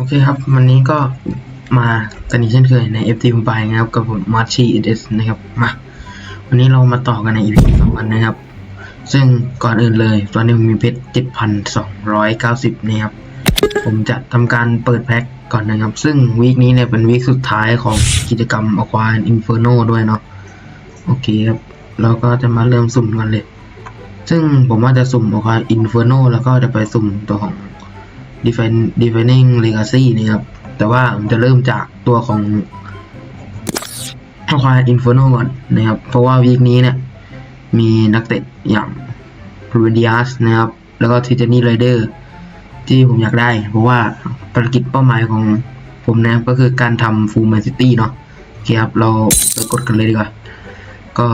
โอเคครับ วันนี้ก็มากันอีกเช่นเคยใน FT ผมไปนะครับกับผมมาร์ชีเอสนะครับมาวันนี้เรามาต่อกันใน EP สองกันนะครับ ซึ่งก่อนอื่นเลย ตอนนี้ผมมีเพชร7,290นะครับ ผมจะทำการเปิดแพ็คก่อนนะครับ ซึ่งวีคนี้เนี่ยเป็นวีคสุดท้ายของกิจกรรม Aqua Inferno ด้วยเนาะโอเคครับเราก็จะมาเริ่มสุ่มกันเลย ซึ่งผมว่าจะสุ่ม Aqua Inferno แล้วก็จะไปสุ่มตัวของ Defend Defending Legacy นี่ครับ แต่ว่าผมจะเริ่มจากตัวของ Aqua Inferno ก่อนนะครับ เพราะว่าวีคนี้เนี่ย มีนักเตะอย่าง r u d i a s นะครับ แล้วก็ t i t a n y Rider ที่ผมอยากได้ เพราะว่าภารกิจเป้าหมายของผมนะครับก็คือการทำ Full Man City เนาะโอเคครับ เราไปกดกันเลยดีกว่า ก็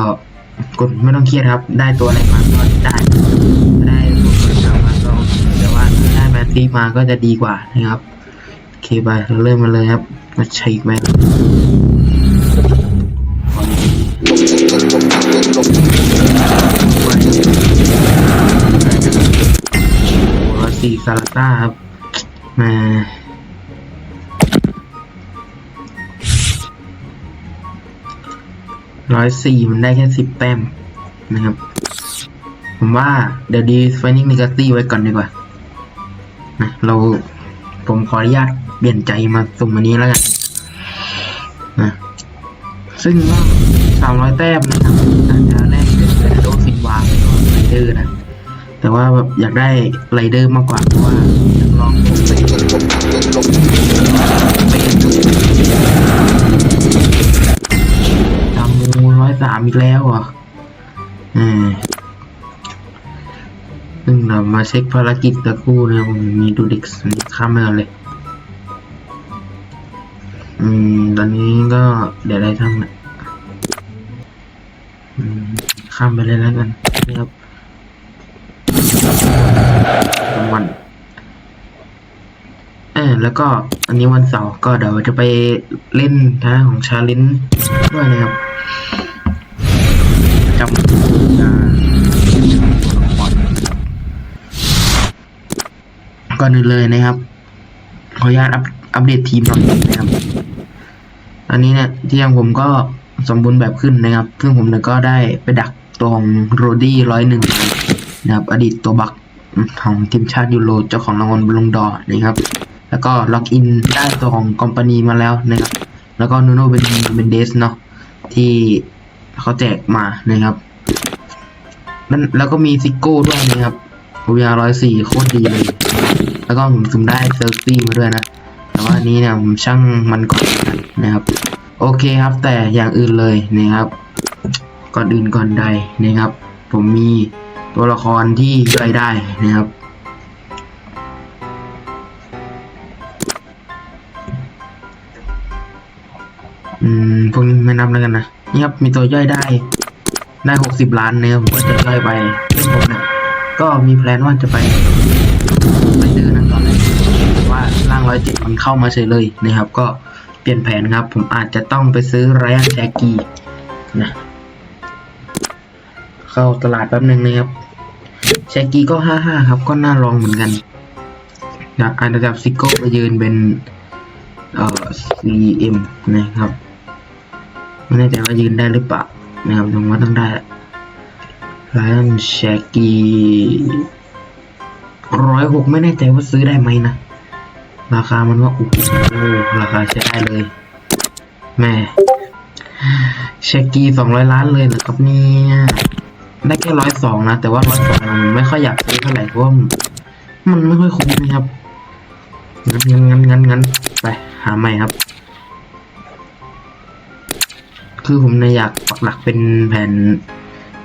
กดไม่ต้องเครียดครับ ได้ตัวอะไรมาก็ได้ ถ้าได้มาก็จะดีกว่านะครับโอเคไปเราเริ่มมาเลยครับมาเช็คแมนหัวสี่ซาลาต้าครับมาร้อยสี่มันได้แค่สิบแต้มนะครับ ผมว่าเดี๋ยวดีไฟนิ่งนิกาตี้ไว้ก่อนดีกว่า นะเราผมขออนุญาตเปลี่ยนใจมาสุ่มอันนี้แล้วกันนะซึ่งว่าสามร้อยแต้มนะครับอาจจะแรกเป็นเฟรนโดซินวาแล้วก็ไรเดอร์นะแต่ว่าแบบอยากได้ไรเดอร์มากกว่าเพราะว่าอยากลองไปเป็นจำมูร้อยสามอีกแล้วอะอ่า ซึ่งเรามาเช็คภารกิจตะครู่นะครับผมมีดูเด็กข้ามไปก่อนเลย อืม ตอนนี้ก็เดี๋ยวได้ทำนะอืมข้ามไปเลยแล้วกันนะครับวันเออแล้วก็อันนี้วันเสาร์ก็เดี๋ยวจะไปเล่นท่าของชาลินด้วยนะครับจำ อ่อนอื่นเลยนะครับ ขออนุญาตอัปอัปเดตทีมหน่อยนะครับ อันนี้เนี่ยที่ยังผมก็สมบูรณ์แบบขึ้นนะครับ ซึ่งผมเนี่ยก็ได้ไปดักตัวของโรดี้ร้อยหนึ่งนะครับ อดีตตัวบักของทีมชาติยูโรเจ้าของรางวัลบอลลงดอร์นะครับ แล้วก็ล็อกอินได้ตัวของคอมพานีมาแล้วนะครับ แล้วก็นูโนเบนเบนเดสเนาะที่เขาแจกมานะครับนั่นแล้วก็มีซิโก้ด้วยนะครับโอยาร้อยสี่โคตรดีเลย แล้วก็ผมสุ่มได้เซอร์ซี่มาด้วยนะ แต่ว่านี้เนี่ยผมช่างมันก่อนนะครับ โอเคครับแต่อย่างอื่นเลยนะครับ ก่อนอื่นก่อนใดนะครับ ผมมีตัวละครที่ย่อยได้นะครับอืมพวกนี้ไม่นับแล้วกันนะนี่ครับมีตัวย่อยได้ได้หกสิบล้านนะครับผมก็จะย่อยไปซึ่งผมเนี่ย ก็มีแพลนว่าจะไปไปเดินนั่นก่อนเลยแต่ว่าร่างร้อยเจ็ดมันเข้ามาเฉยเลยนะครับ ก็เปลี่ยนแผนครับ ผมอาจจะต้องไปซื้อไรอันแจกกี้นะเข้าตลาดแป๊บหนึ่งนะครับแชกกี้ก็ห้าห้าครับ ก็น่าลองเหมือนกันนะอาจจะจับซิโก้ไปยืนเป็นเอ่อ CM นะครับไม่แน่ใจว่ายืนได้หรือเปล่านะครับผมว่าต้องได้ แหละไลออนแชกกี้ร้อยหกไม่แน่ใจว่าซื้อได้ไหมนะ ราคามันว่าโอ้โหราคาใช้ได้เลยแม่แชกกี้สองร้อยล้านเลยนะครับเนี่ยได้แค่ร้อยสองนะ แต่ว่าร้อยสองมันไม่ค่อยอยากซื้อเท่าไหร่เพราะว่ามันไม่ค่อยคุ้มนะครับงั้นงั้นงั้นงั้นไปหาใหม่ครับ คือผมเนี่ยอยากปักหลักเป็นแผ่น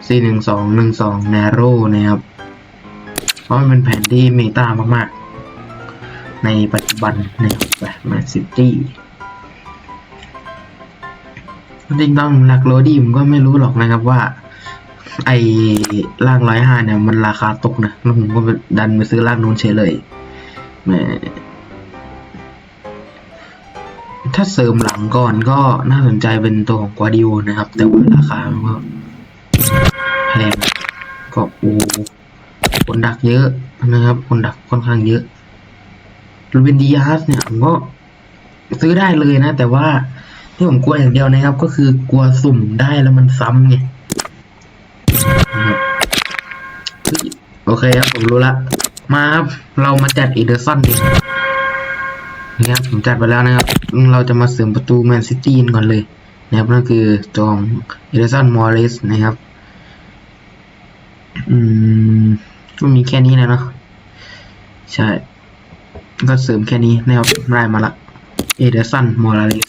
C หนึ่งสองหนึ่งสองแนโรนะครับ เพราะมันเป็นแผนที่เมตามากๆ ในปัจจุบันนะครับแบบแมนซิตี้จริงต้องหลักโรดี้ผมก็ไม่รู้หรอกนะครับว่า ไอ้ล่างร้อยห้าเนี่ยมันราคาตกนะแล้วผมก็ดันไปซื้อล่างนู้นเฉยเลยแหมถ้าเสริมหลังก่อนก็น่าสนใจเป็นตัวของกวาดิโอนะครับ แต่ว่าราคามันก็ แพงก็โอ้คนดักเยอะนะครับ คนดักค่อนข้างเยอะลูเวนดิอาสเนี่ยผมก็ซื้อได้เลยนะ แต่ว่าที่ผมกลัวอย่างเดียวนะครับ ก็คือกลัวสุ่มได้แล้วมันซ้ำไงนะโอเคครับผมรู้ละ มาครับ เรามาจัดอีเดอร์สันดีนะครับผมจัดไปแล้วนะครับ เราจะมาเสริมประตูแมนซิตี้ก่อนเลยนะครับนั่นคือจองอีเดอร์สันมอริสนะครับ อืมมีแค่นี้แหละเนาะใช่ ก็เสริมแค่นี้นะครับได้มาละเอเดอร์สันมอราลิส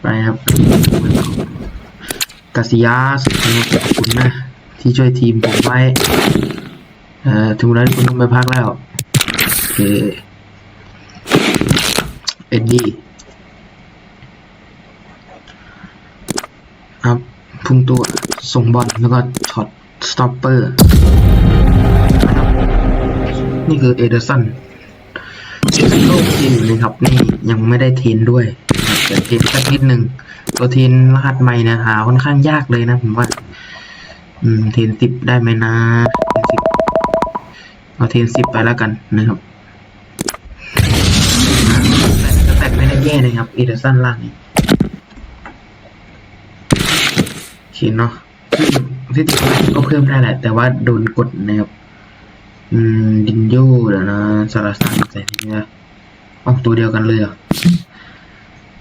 ไปครับกาซิยาสขอบคุณนะ ที่ช่วยทีมผมไว้เอ่อถึงเวลาที่คุณต้องไปพักแล้ว โอเค เอ็ดดี้ ครับพุ่งตัวส่งบอลแล้วก็ช็อตสต็อปเปอร์นี่คือเอเดอร์สันโลกทีมนะครับนี่ยังไม่ได้เทนด้วยนะครับแต่เทนสักนิดหนึ่งตัวเทนรหัสใหม่นะหาค่อนข้างยากเลยนะผมว่า อืมเทนสิบได้ไหมนะเรนสิบเอาเทนสิบไปแล้วกันนะครับแต่แต่ไม่ได้แย่นะครับเอเดอร์สันล่างนี้ โอเคเนาะที่ที่ก็เพิ่มได้แหละ แต่ว่าโดนกดนะครับ อืม ดินโยเดี๋ยวนะสารสารใส่ที่นี่ออกตัวเดียวกันเลยเหรอ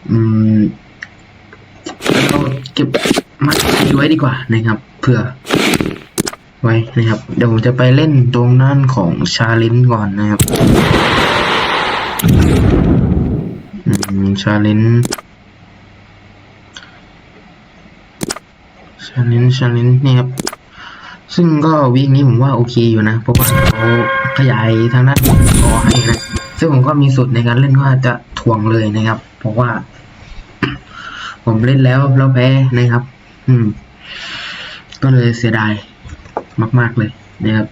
อืมเราเก็บมาทีไว้ดีกว่านะครับ เผื่อ ไว้นะครับ เดี๋ยวผมจะไปเล่นตรงนั่นของชาเลนก่อนนะครับ อืม ชาเลน ชาเลนชาเลนนี่ครับ ซึ่งก็วีคนี้ผมว่าโอเคอยู่นะ เพราะว่าเขาขยายทางด้านคอให้นะ ซึ่งผมก็มีสุดในการเล่นก็อาจจะถ่วงเลยนะครับ เพราะว่า ผมเล่นแล้วแล้วแพ้นะครับ อืม ก็เลยเสียดายมาก ๆเลยนะครับ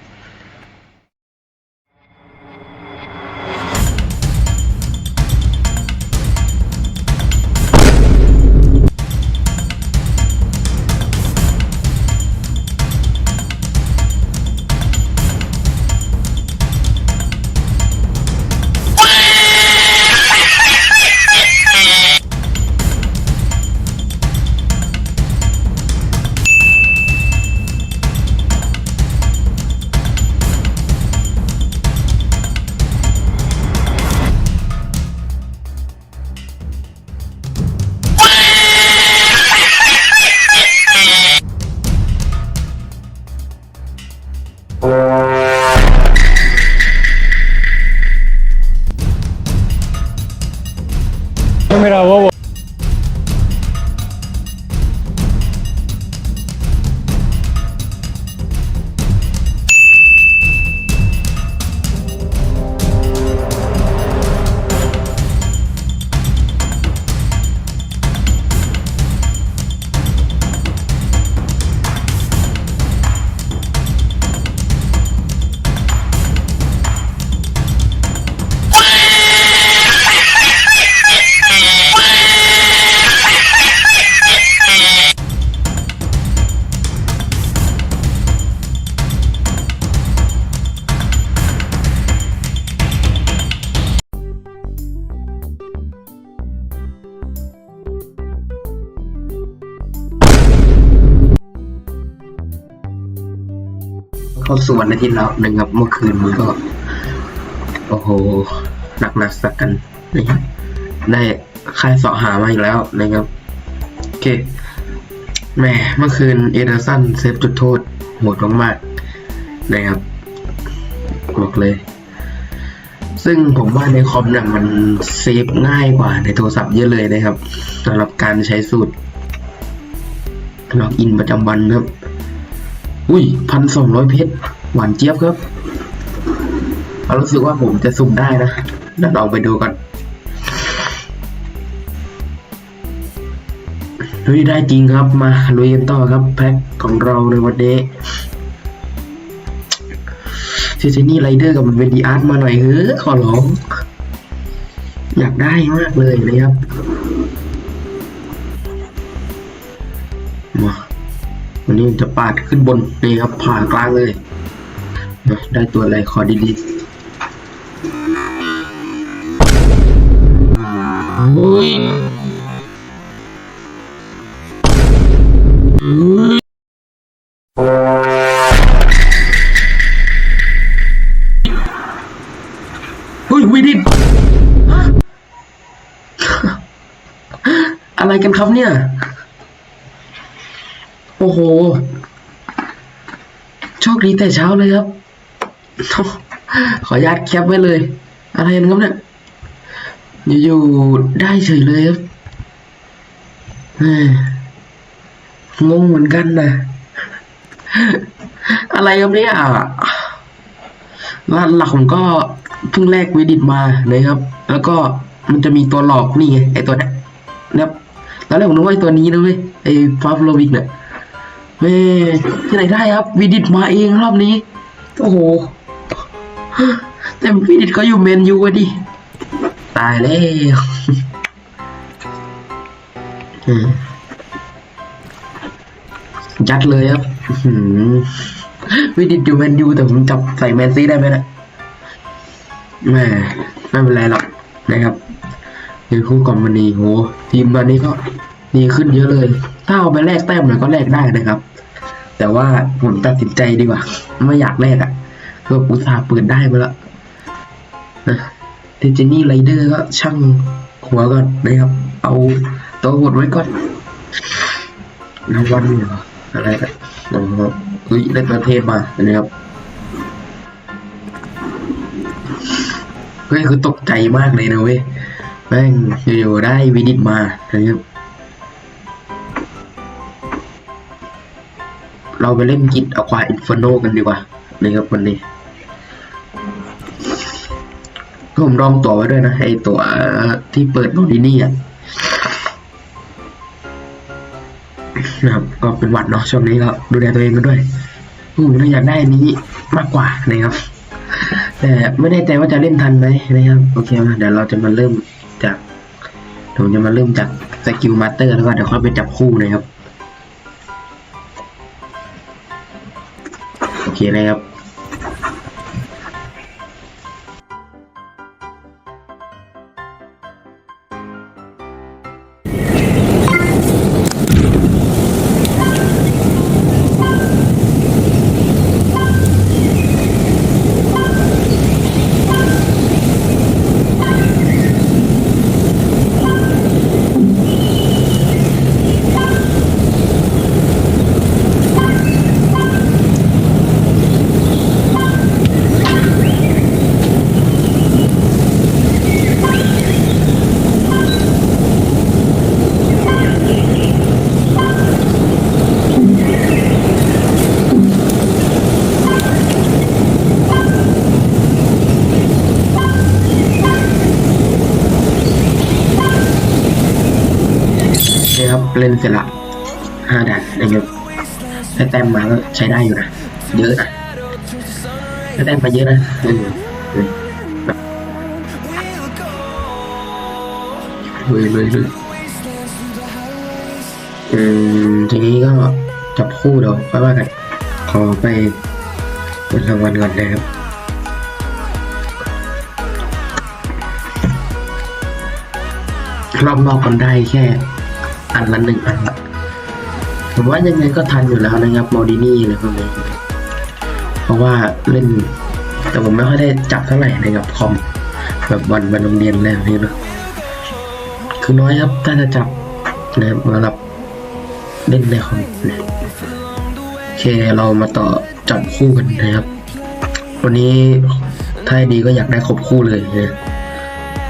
เข้าสู่วันอาทิตย์แล้วนะครับเมื่อคืนมันก็ โอ้โหหนักหนักสักกันนะครับได้ค่ายสาะหามาอีกแล้วนะครับโอเคแหมเมื่อคืนเอเดอร์สันเซฟจุดโทษโหดมากๆนะครับบอกเลย ซึ่งผมว่าในคอมเนี่ยมันเซฟง่ายกว่าในโทรศัพท์เยอะเลยนะครับสำหรับการใช้สูตรล็อกอินประจำวันครับ อุ้ยพันสองร้อยเพชรหวานเจี๊ยบครับเรารู้สึกว่าผมจะสุ่มได้นะเดี๋ยวลองไปดูกันเฮ้ยได้จริงครับมาลุยกันต่อครับแพ็คของเราในวันนี้ซิซินี่ไรเดอร์กับมันเป็นดีอาร์ตมาหน่อยเฮ้อขอร้อง อยากได้มากเลยนะครับ วันนี้จะปาดขึ้นบนนี่ครับผ่ากลางเลยนะได้ตัวอะไรขอดีลีโอ้ยเฮ้ยวิดิตฮะอะไรกันครับเนี่ย โอ้โห โชคดีแต่เช้าเลยครับ ขออนุญาตแคปไว้เลย อะไรนะครับเนี่ย อยู่ๆได้เฉยเลยครับเฮ้ยงงเหมือนกันนะ อะไรครับเนี่ยร้านหลักผมก็เพิ่งแลกวิดิตมานะครับ แล้วก็มันจะมีตัวหลอกนี่ไงไอตัวเนี้ยนะครับแล้วแรกผมนึกว่าไอตัวนี้นะเว้ยไอฟาฟโลวิกเนี่ย เฮ้ยที่ไหนได้ครับวิดิตมาเองรอบนี้ โอ้โห แต่วิดิตเขาอยู่เมนยูอะดิ ตายแล้วยัดเลยครับวิดิตอยู่แมนยูแต่ผมจับใส่แมนซีได้ไหมนะแม่ไม่เป็นไรหรอกนะครับเดี๋ยวคู่กอมมันดีโหทีมตอนนี้ก็ดีขึ้นเยอะเลย ถ้าเอาไปแลกแต้มหน่อยก็แลกได้นะครับ แต่ว่าผมตัดสินใจดีกว่า ไม่อยากแลกอะ่ะก็อุตส่าห์เปิดได้มาแล้วนะเทเจนี่ไรเดอร์ก็ช่างหัวก่อนนะครับ เอาตัวหดไว้ก่อนน้ำวันเหรออะไรกันนะครับเฮ้ยได้ประเทศมานะครับเฮ้ยคือตกใจมากเลยนะเว้ยแม่งอยู่ๆได้วิดิตมานะครับ เราไปเล่นกิจอควาอินฟโนกันดีกว่านะครับวันนี้ผมลองตัวไว้ด้วยนะไอตัวที่เปิดโนดินี่อะนะครับก็เป็นหวัดเนาะช่วงนี้ก็ดูแลตัวเองกันด้วยผมอยากได้นนี้มากกว่านะครับ แต่ไม่แน่ใจว่าจะเล่นทันไหมนะครับโอเคมาเดี๋ยวเราจะมาเริ่มจากผมจะมาเริ่มจากสกิลมาสเตอร์แล้วก็เดี๋ยวค่อยไปจับคู่นะครับ เคนะครับ ครับเล่นเสร็จละห้าด่านนะครับถ้าแต้มมาก็ใช้ได้อยู่นะเยอะนะถ้าแต้มมาเยอะนะเออเออเลยเลยเลยอืมทีนี้ก็จับคู่เดี๋ยวค่อยว่ากันขอไปเป็นรางวัลก่อนนะครับรอบนอกกันได้แค่ อันละหนึ่งอันผมว่ายังไงก็ทันอยู่แล้วนะครับมอดินี่อะไรพวกนี้เพราะว่าเล่น แต่ผมไม่ค่อยได้จับเท่าไหร่นะครับคอมแบบวันวันโรงเรียนแล้วนี่เนะคือน้อยครับถ้าจะจับนะครับสำหรับเล่นในคอมนะโอเคเรามาต่อจับคู่กันนะครับ วันนี้ถ้าดีก็อยากได้ครบคู่เลยนะ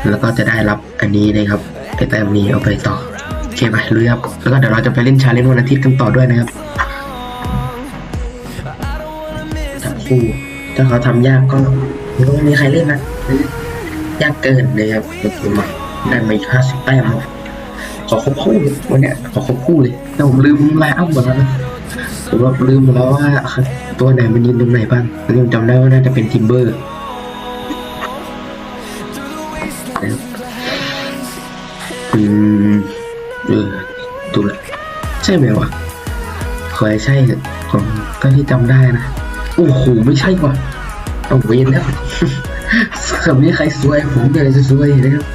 แล้วก็จะได้รับอันนี้นะครับไอแต้มนี้เอาไปต่อ เคไปลุยครับ แล้วก็เดี๋ยวเราจะไปเล่นชาเลนจ์วันอาทิตย์กันต่อด้วยนะครับจับคู่ถ้าเขาทำยากก็ก็ไม่มีใครเล่นนะยากเกินนะครับโอเคมาได้มาอีกห้าสิบแต้มขอครบคู่วันเนี้ยขอครบคู่เลยแต่ผมลืมไลน์อัพหมดแล้วนะผมว่าลืมแล้วว่าตัวไหนมันยืนตรงไหนบ้างผมจำได้ว่าน่าจะเป็นทิมเบอร์ ใช่ไหมวะขอให้ใช่เถอะผมก็ที่จำได้นะโอ้โหไม่ใช่ว่ะเอาเวนแล้วคำนี้ใครสวยผมเดินจะสวยนะครับ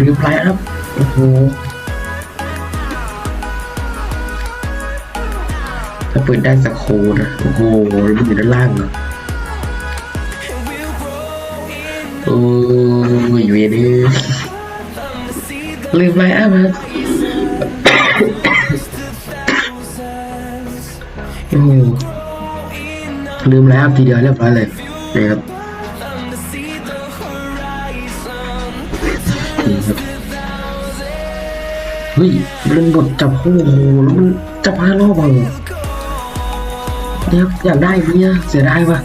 ลืมไปครับโอ้โหถ้าเปิดได้สักโคนะโอ้โหแล้วมันอยู่ด้านล่างเหรอโอ้ยเวนเอ้ยลืมไลน์อัพครั ลืมไลน์อัพทีเดียวเรียบร้อยเลยนะครับนี่ครับเฮ้ยเล่นบทจับคู่โอ้โหแล้วมันจับห้ารอบอะเนี่ยอยากได้เนี่ยเสียดายว่ะ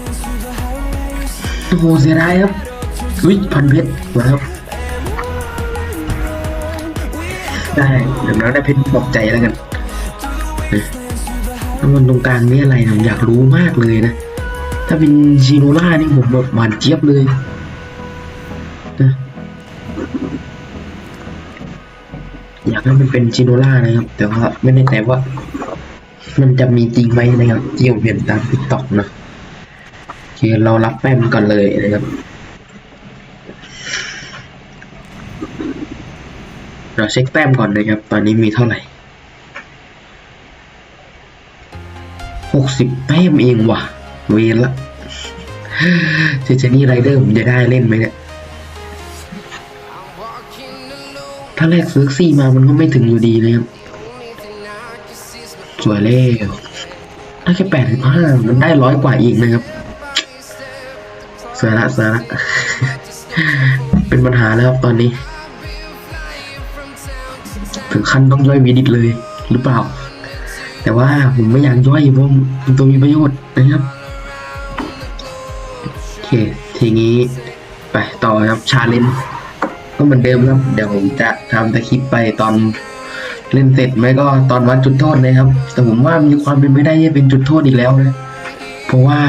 โอ้โหเสียดายครับเฮ้ยพันเพชรมาครับได้เดี๋ยวเราได้เพชรปลอบใจแล้วกัน แล้วมันตรงกลางนี่อะไรนะผมอยากรู้มากเลยนะ ถ้าเป็นชิโนล่านี่ผมแบบหวานเจี๊ยบเลยนะอยากให้มันเป็นชิโนล่านะครับ แต่ว่าไม่แน่ใจว่า มันจะมีจริงไหมนะครับที่ผมเห็นตามทิกตอกนะโอเคเรารับแป้มก่อนเลยนะครับเราเช็คแต้มก่อนนะครับ ตอนนี้มีเท่าไหร่ หกสิบแต้มเองว่ะ เวรละเจเจนี่ไรเดอร์ผมจะได้เล่นไหมเนี่ย ถ้าแรกซื้อซี่มามันก็ไม่ถึงอยู่ดีเลยครับ สวยแล้วได้แค่แปดสิบห้ามันได้ร้อยกว่าอีกนะครับสวยละสวยละเป็นปัญหาแล้วครับตอนนี้ ถึงขั้นต้องย่อยวิดิตเลยหรือเปล่า แต่ว่าผมไม่อยากย่อยเพราะมันตัวมีประโยชน์นะครับโอเคทีนี้ไปต่อครับชาเลนก็เหมือนเดิมครับ เดี๋ยวผมจะทำตะคลิปไปตอนเล่นเสร็จไหมก็ตอนวัดจุดโทษนะครับ แต่ผมว่ามีความเป็นไปได้ที่จะเป็นจุดโทษอีกแล้วนะ เพราะว่า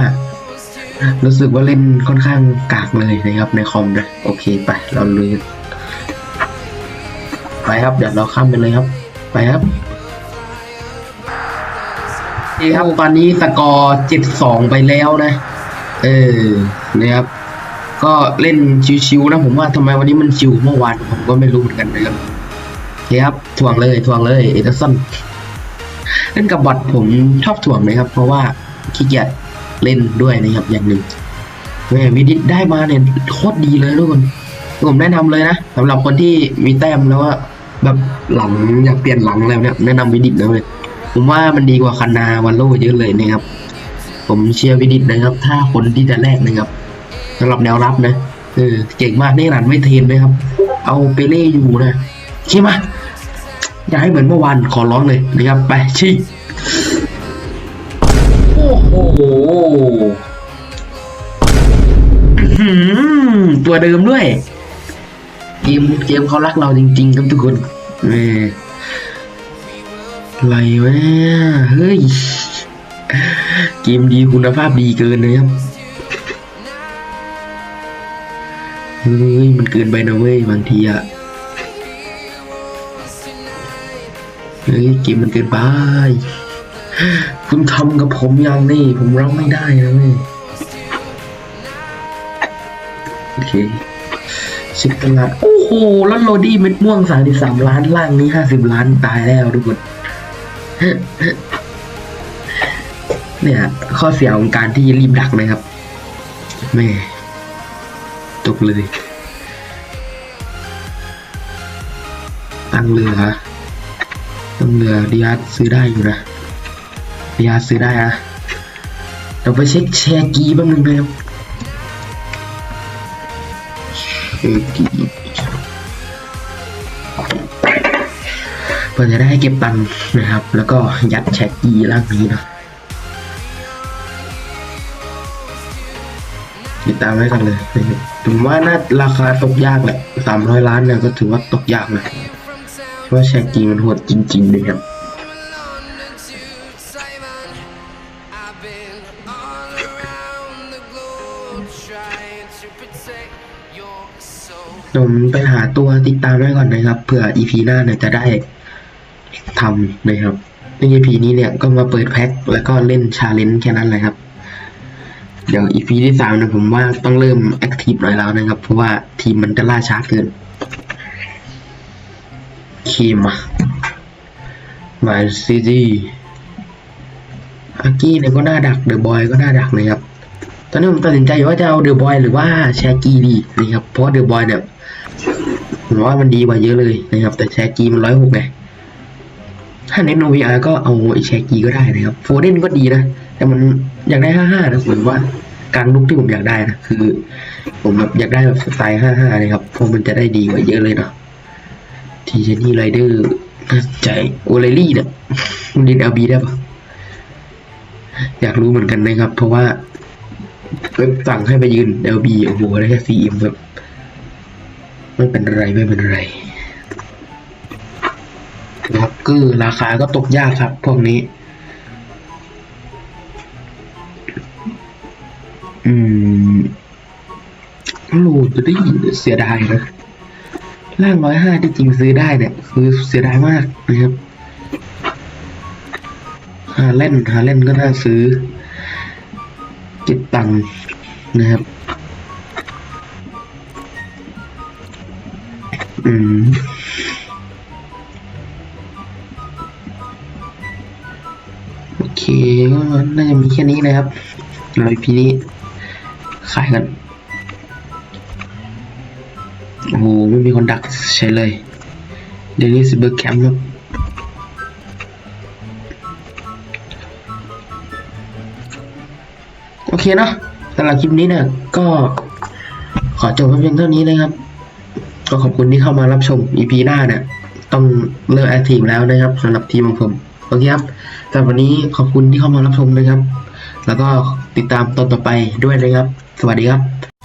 รู้สึกว่าเล่นค่อนข้างกากเลยนะครับ ในคอมนะโอเคไปเราลุยไปครับเดี๋ยวเราข้ามไปเลยครับ ไปครับ นี่ครับตอนนี้สกอร์เจ็ดสองไปแล้วนะ เออนะครับ ก็เล่นชิวๆนะผมว่าทำไมวันนี้มันชิวเมื่อวานผมก็ไม่รู้เหมือนกันนะครับโอเคครับถ่วงเลยถ่วงเลยเอเดอร์สันเล่นกับบอทผมชอบถ่วงนะครับ เพราะว่าขี้เกียจเล่นด้วยนะครับอย่างหนึ่งแม่วิดิตได้มาเนี่ยโคตรดีเลยทุกคนผมแนะนำเลยนะสำหรับคนที่มีแต้มแล้วว่าแบบหลังอยากเปลี่ยนหลังอะไรเนี่ยแนะนำวิดิตนะเลย ผมว่ามันดีกว่าคันาวันโลเยอะเลยนะครับ ผมเชียร์วิดิตนะครับ ถ้าคนที่จะแรกนะครับสำหรับแนวรับนะเออเก่งมากนี่หลันไม่เทนไหมครับ เอาเปเล่อยู่นะใช่ไหมอยากให้เหมือนเมื่อวานขอร้องเลยนะครับไปชิโอ้โหอื้อหือตัวเดิมด้วย เกมเกมเขารักเราจริง ๆ ครับทุกคนแหม อะไรวะเนี่ยเฮ้ย เกมดีคุณภาพดีเกินเลยครับ เฮ้ย มันเกินไปนะเว้ยบางทีอะเฮ้ยเกมมันเกินไป คุณทำกับผมย่างนี้ผมรับไม่ได้นะเว้ย โอเคสิบล้านโอ้โห แล้วโรดี้เม็ดม่วงสามสิบสามล้าน ล่างนี้ห้าสิบล้านตายแล้วทุกคน เนี่ย ข้อเสียของการที่รีบดักนะครับแม่ตกเลยตั้งเรือตั้งเรือดิอาซื้อได้อยู่นะดิอาซื้อได้อะเราไปเช็คแชร์กีบ้างหนึ่งนะครับเอกี พื่อจะได้เก็บตังค์นะครับ แล้วก็ยัดแชกกีร่างนี้เนาะติดตามไว้กันเลยผมว่าน่าราคาตกยากแหละสามร้อยล้านเนี่ยก็ถือว่าตกยากนะเพราะแชกกีมันโหดจริงๆเลยครับผมไปหาตัวติดตามไว้ก่อนนะครับเผื่อ EP หน้าเนี่ยจะได้ ทำนะครับใน EP นี้เนี่ยก็มาเปิดแพ็คแล้วก็เล่นชาเลนจ์แค่นั้นเลยครับ เดี๋ยวอีพีที่สามนะผมว่าต้องเริ่มแอคทีฟหน่อยแล้วนะครับ เพราะว่าทีมมันจะล่าช้าเกินเคมามาซีจีอากี้เนี่ยก็น่าดักเดอะบอยก็น่าดักนะครับ ตอนนี้ผมตัดสินใจว่าจะเอาเดอะบอยหรือว่าแชกี้ดีนะครับ เพราะเดอะบอยเนี่ยผมว่ามันดีกว่าเยอะเลยนะครับ แต่แชกี้มันร้อยหกไง ถ้าเน้นโนวีอาร์ก็เอาไอแชกีก็ได้นะครับ โฟเดนก็ดีนะ แต่มันอยากได้ห้าห้านะผมว่าการลุกที่ผมอยากได้นะคือ ผมแบบอยากได้แบบสไตล์ห้าห้าเลยครับ เพราะมันจะได้ดีกว่าเยอะเลยเนาะทีเจนี่ไรเดอร์ใจโอเลลี่เนี่ยมันดินเอลบีได้ปะอยากรู้เหมือนกันนะครับ เพราะว่าเว็บสั่งให้ไปยืนเอลบีโอ้โหได้แค่ซีเอ็มแบบไม่เป็นไรไม่เป็นไร นะครับคือราคาก็ตกยากครับ พวกนี้ อืมโหลดได้เสียดายนะล่างร้อยห้าที่จริงซื้อได้เนี่ย คือเสียดายมากนะครับหาเล่นหาเล่นก็น่าซื้อ เก็บตังค์นะครับ อืม น่าจะมีแค่นี้นะครับเราพีนี้ ขายกัน โอ้โห ไม่มีคนดักใช้เลยเดนิสเบอร์แคมป์ครับโอเคเนอะสำหรับคลิปนี้เนี่ย ก็ขอจบเพียงเท่านี้นะครับ ก็ขอบคุณที่เข้ามารับชม EP หน้าเนี่ย ต้องเลิกแอคทีฟแล้วนะครับสำหรับทีมของผม โอเคครับำหรับวันนี้ขอบคุณที่เข้ามารับชมนะครับ แล้วก็ติดตามตอนต่อไปด้วยนะครับ สวัสดีครับ